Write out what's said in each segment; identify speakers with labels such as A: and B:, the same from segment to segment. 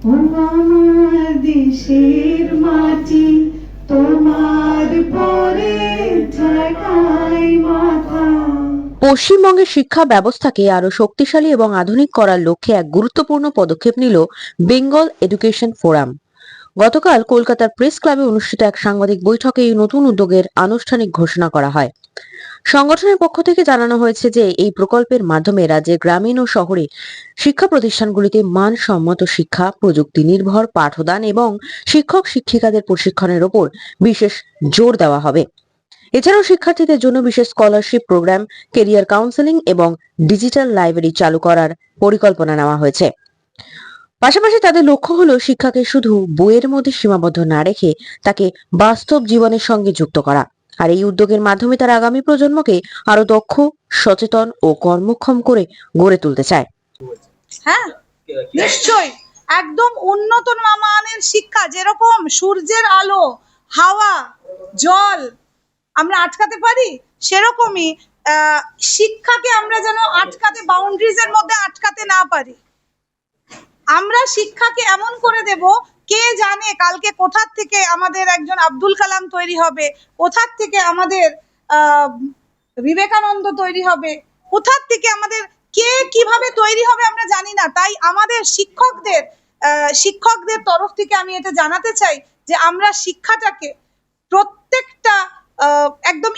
A: আমার মাটি তোমার পরে
B: পশ্চিমবঙ্গের শিক্ষা ব্যবস্থাকে আরও শক্তিশালী এবং আধুনিক করার লক্ষ্যে এক গুরুত্বপূর্ণ পদক্ষেপ নিল বেঙ্গল এডুকেশন ফোরাম। গতকাল কলকাতার প্রেস ক্লাবে অনুষ্ঠিত এক সাংবাদিক বৈঠকে এই নতুন উদ্যোগের আনুষ্ঠানিক ঘোষণা করা হয়। সংগঠনের পক্ষ থেকে জানানো হয়েছে যে এই প্রকল্পের মাধ্যমে রাজ্যের গ্রামীণ ও শহরে শিক্ষা প্রতিষ্ঠানগুলিতে মানসম্মত শিক্ষা, প্রযুক্তি নির্ভর, পাঠদান এবং শিক্ষক শিক্ষিকাদের প্রশিক্ষণের ওপর বিশেষ জোর দেওয়া হবে। এছাড়াও শিক্ষার্থীদের জন্য বিশেষ স্কলারশিপ প্রোগ্রাম, কেরিয়ার কাউন্সেলিং এবং ডিজিটাল লাইব্রেরি চালু করার পরিকল্পনা নেওয়া হয়েছে। পাশাপাশি তাদের লক্ষ্য হলো শিক্ষাকে শুধু বইয়ের মধ্যে সীমাবদ্ধ না রেখে তাকে বাস্তব জীবনের সঙ্গে যুক্ত করা। আর এই উদ্যোগের মাধ্যমে তারা আগামী প্রজন্মকে আরও দক্ষ, সচেতন ও কর্মক্ষম করে গড়ে তুলতে চায়।
C: হ্যাঁ নিশ্চয়ই। একদম উন্নত মানের শিক্ষা, যেরকম সূর্যের আলো, হাওয়া, জল আমরা আটকাতে পারি, সেরকমই শিক্ষাকে আমরা যেন আটকাতে বাউন্ডারিজ এর মধ্যে আটকাতে না পারি। আমরা শিক্ষাকে এমন করে দেব কে জানে কালকে কোথার থেকে আমাদের একজন আব্দুল কালাম তৈরি হবে? কোথার থেকে আমাদের বিবেকানন্দ তৈরি হবে? কোথার থেকে আমাদের, কে কীভাবে তৈরি হবে আমরা জানি না। তাই আমাদের শিক্ষকদের শিক্ষকদের তরফ থেকে আমি এটা জানাতে চাই যে আমরা শিক্ষাটাকে একদম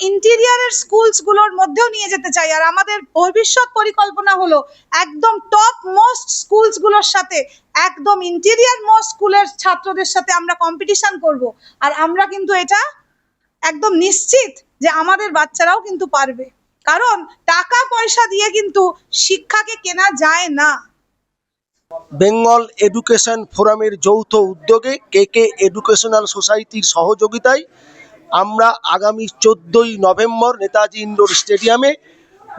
C: ইন্টেরিয়ারের স্কুলসগুলোর মধ্যেও নিয়ে যেতে চাই। আর আমাদের ভবিষ্যৎ পরিকল্পনা হলো একদম টপ মোস্ট স্কুলসগুলোর সাথে, একদম ইন্টেরিয়ার মোস্ট স্কুলের ছাত্রদের সাথে আমরা কম্পিটিশন করব। আর আমরা কিন্তু এটা একদম নিশ্চিত যে আমাদের বাচ্চারাও কিন্তু পারবে। কারণ টাকা পয়সা দিয়ে কিন্তু শিক্ষাকে কেনা যায় না।
D: বেঙ্গল এডুকেশন ফোরামের যৌথ উদ্যোগে কে কে এডুকেশনাল সোসাইটির সহযোগিতায় আমরা আগামী চোদ্দই নভেম্বর নেতাজি ইন্ডোর স্টেডিয়ামে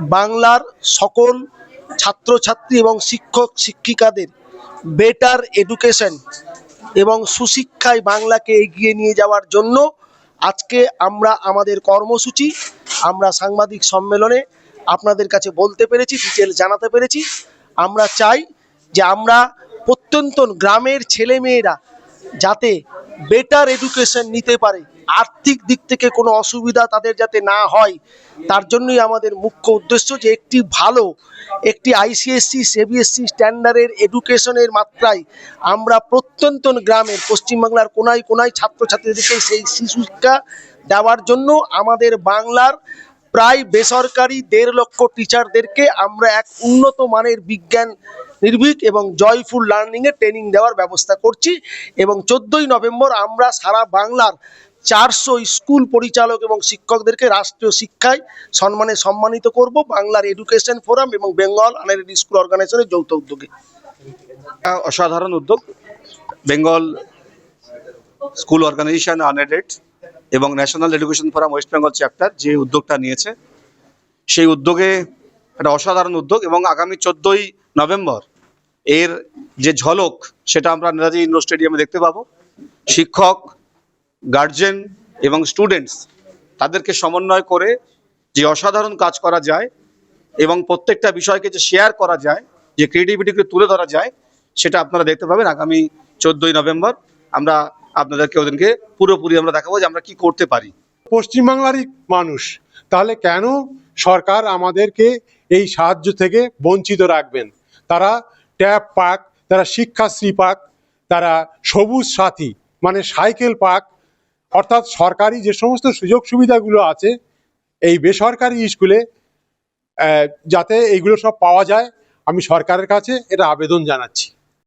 D: বাংলার সকল ছাত্রছাত্রী এবং শিক্ষক শিক্ষিকাদের বেটার এডুকেশন এবং সুশিক্ষায় বাংলাকে এগিয়ে নিয়ে যাওয়ার জন্য আজকে আমরা আমাদের কর্মসূচি, আমরা সাংবাদিক সম্মেলনে আপনাদের কাছে বলতে পেরেছি ডিটেল জানাতে পেরেছি। আমরা চাই যে আমরা প্রত্যন্ত গ্রামের ছেলেমেয়েরা যাতে বেটার এডুকেশন নিতে পারে। আর্থিক দিক থেকে কোনো অসুবিধা তাদের যাতে না হয়, তার জন্যই আমাদের মুখ্য উদ্দেশ্য যে একটি ভালো একটি আইসিএসসি সিবিএসসি স্ট্যান্ডার্ডের এডুকেশনের মাত্রায় আমরা প্রত্যন্ত গ্রামের পশ্চিমবাংলার কোনায় কোনায় ছাত্রছাত্রীদেরকে সেই শিশু শিক্ষা দেওয়ার জন্য আমাদের বাংলার প্রায় বেসরকারি দেড় লক্ষ টিচারদেরকে আমরা এক উন্নত মানের বিজ্ঞান, নির্ভীক এবং জয়ফুল লার্নিংয়ে ট্রেনিং দেওয়ার ব্যবস্থা করছি এবং চোদ্দোই নভেম্বর আমরা সারা বাংলার চারশো স্কুল পরিচালক এবং শিক্ষকদেরকে রাষ্ট্রীয় শিক্ষায় সম্মানে সম্মানিত করব বাংলার এডুকেশন ফোরাম এবং বেঙ্গল আনারেড স্কুল অর্গানাইজেশনের যৌথ উদ্যোগে।
E: অসাধারণ উদ্যোগ। বেঙ্গল স্কুল অর্গানাইজেশন আনএডেড এবং national education forum West Bengal chapter যে উদ্যোগটা নিয়েছে, সেই উদ্যোগে একটা অসাধারণ উদ্যোগ এবং আগামী চোদ্দোই নভেম্বর এর যে ঝলক সেটা আমরা নেতাজি ইন্ডোর স্টেডিয়ামে দেখতে পাবো। শিক্ষক গার্জেন এবং স্টুডেন্টস তাদেরকে সমন্বয় করে যে অসাধারণ কাজ করা যায় এবং প্রত্যেকটা বিষয়কে যে শেয়ার করা যায়, যে ক্রিয়েটিভিটিকে তুলে ধরা যায়, সেটা আপনারা দেখতে পাবেন আগামী চোদ্দই নভেম্বর। আমরা আপনাদেরকে ওদিনকে পুরোপুরি আমরা দেখাবো যে আমরা কি করতে পারি।
F: পশ্চিমবাংলারই মানুষ, তাহলে কেন সরকার আমাদেরকে এই সাহায্য থেকে বঞ্চিত রাখবেন? তারা ট্যাব পাক, তারা শিক্ষাশ্রী পাক, তারা সবুজ সাথী মানে সাইকেল পাক অর্থাৎ সরকারি যে সমস্ত সুযোগ সুবিধাগুলো আছে, এই বেসরকারি স্কুলে যাতে এইগুলো সব পাওয়া যায়, আমি সরকারের কাছে এটা আবেদন জানাচ্ছি।